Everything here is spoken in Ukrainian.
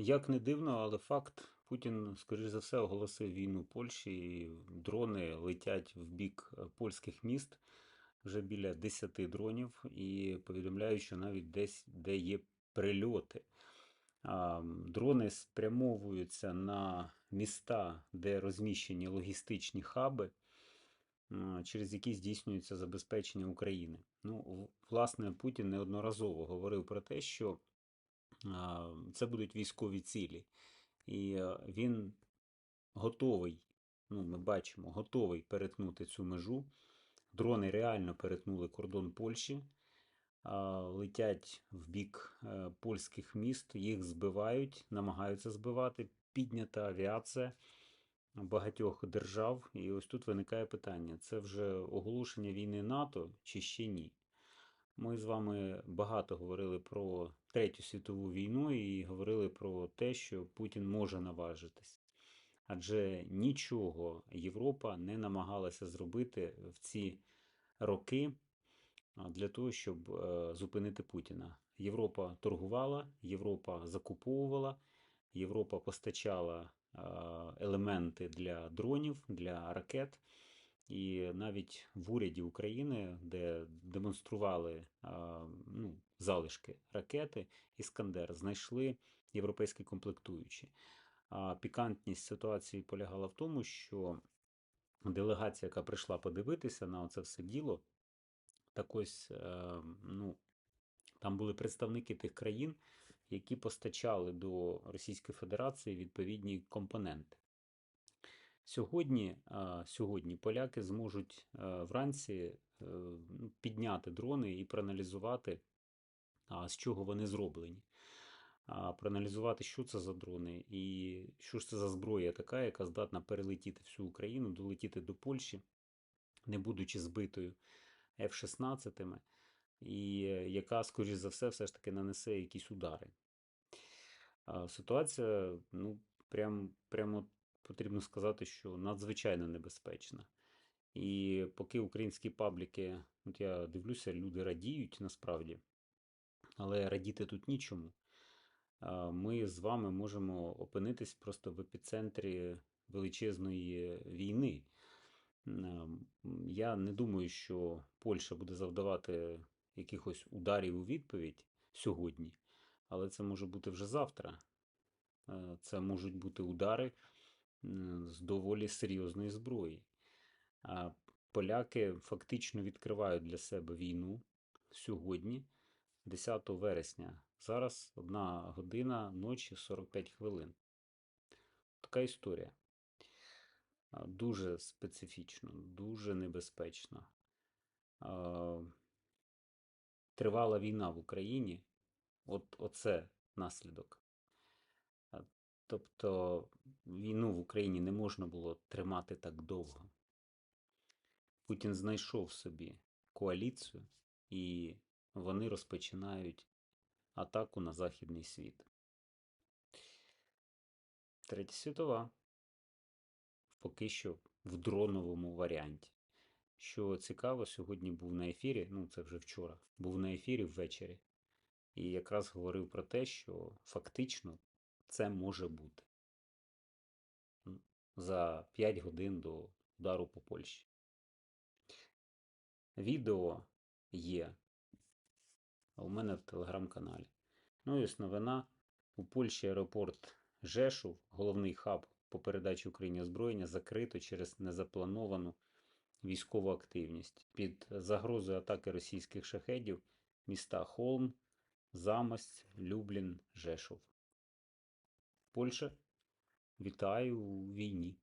Як не дивно, але факт, Путін, скоріш за все, оголосив війну Польщі, і дрони летять в бік е, польських міст вже біля 10 дронів, і повідомляють, що навіть десь де є прильоти. Дрони спрямовуються на міста, де розміщені логістичні хаби, через які здійснюється забезпечення України. Ну, власне, Путін неодноразово говорив про те, що це будуть військові цілі. І е, він готовий, ну, ми бачимо, готовий перетнути цю межу. Дрони реально перетнули кордон Польщі, летять в бік е, польських міст, їх збивають, намагаються збивати. Піднята авіація багатьох держав. І ось тут виникає питання: це вже оголошення війни НАТО чи ще ні? Ми з вами багато говорили про Третю світову війну і говорили про те, що Путін може наважитись. Адже нічого Європа не намагалася зробити в ці роки для того, щоб е, зупинити Путіна. Європа торгувала, Європа закуповувала, Європа постачала елементи для дронів, для ракет. І навіть в уряді України, де демонстрували ну, залишки ракети Іскандер, знайшли європейські комплектуючі. А пікантність ситуації полягала в тому, що делегація, яка прийшла подивитися на це все діло, так ось е, ну, там були представники тих країн, які постачали до Російської Федерації відповідні компоненти. Сьогодні, сьогодні поляки зможуть е, вранці е, ну, підняти дрони і проаналізувати, з чого вони зроблені. Проаналізувати, що це за дрони і що ж це за зброя така, яка здатна перелетіти всю Україну, долетіти до Польщі, не будучи збитою F-16, і е, яка, скоріш за все, все ж таки нанесе якісь удари. Ситуація, ну, прям, прямо потрібно сказати, що надзвичайно небезпечна. І поки українські пабліки, от я дивлюся, люди радіють насправді, але радіти тут нічому. Ми з вами можемо опинитись просто в епіцентрі величезної війни. Я не думаю, що Польща буде завдавати якихось ударів у відповідь сьогодні, але це може бути вже завтра. Це можуть бути удари з доволі серйозної зброї. Поляки фактично відкривають для себе війну сьогодні, 10 вересня. Зараз 1 година ночі 45 хвилин. Така історія. Дуже специфічно, дуже небезпечно. Тривала війна в Україні. От оце наслідок. Тобто війну в Україні не можна було тримати так довго. Путін знайшов собі коаліцію, і вони розпочинають атаку на Західний світ. Третя світова. Поки що в дроновому варіанті. Що цікаво, сьогодні був на ефірі, ну це вже вчора, був на ефірі ввечері, і якраз говорив про те, що фактично це може бути за 5 годин до удару по Польщі. Відео є у мене в телеграм-каналі. Ну і ось новина. У Польщі аеропорт Жешув, головний хаб по передачі Україні озброєння, закрито через незаплановану військову активність. Під загрозою атаки російських шахедів міста Холм, Замость, Люблін, Жешув. Польща, вітаю у війні.